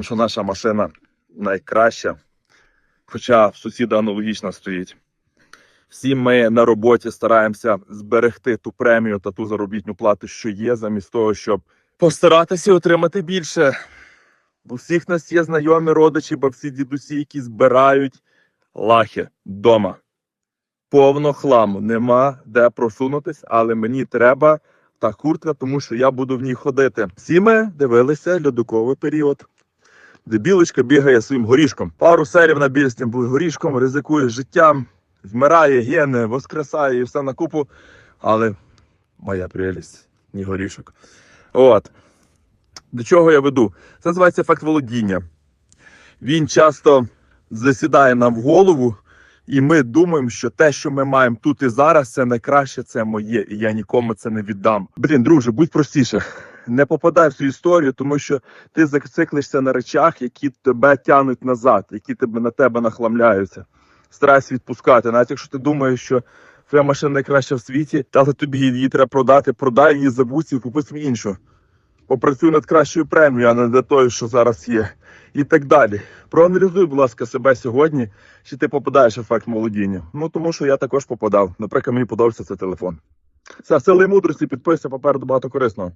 що наша машина найкраща, хоча в сусіда аналогічна стоїть. Всі ми на роботі стараємося зберегти ту премію та ту заробітну плату, що є, замість того, щоб постаратися отримати більше. У всіх нас є знайомі родичі, бабці, дідусі, які збирають лахи вдома. Повно хламу, нема де просунутись, але мені треба та куртка, тому що я буду в ній ходити. Всі ми дивилися льодовиковий період, де білочка бігає своїм горішком. Пару серій на біль з горішком, ризикує життям, вмирає, гине, воскресає і все на купу. Але моя прелість, ні горішок. От. До чого я веду? Це називається ефект володіння. Він часто засідає нам в голову, і ми думаємо, що те, що ми маємо тут і зараз, це найкраще, це моє, і я нікому це не віддам. Блін, друже, будь простіше. Не попадай в цю історію, тому що ти зациклишся на речах, які тебе тянуть назад, які тебе на тебе нахламляються. Старайся відпускати, навіть якщо ти думаєш, що твоя машина найкраща в світі, але тобі її треба продати, продай її, забудь і купи собі іншу. Попрацюй над кращою премією, а не для тої, що зараз є. І так далі. Проаналізуй, будь ласка, себе сьогодні, чи ти попадаєш в ефект молодіння. Ну тому що я також попадав. Наприклад, мені подобається цей телефон. Все, сили мудрості, підписуйся, попереду багато корисного.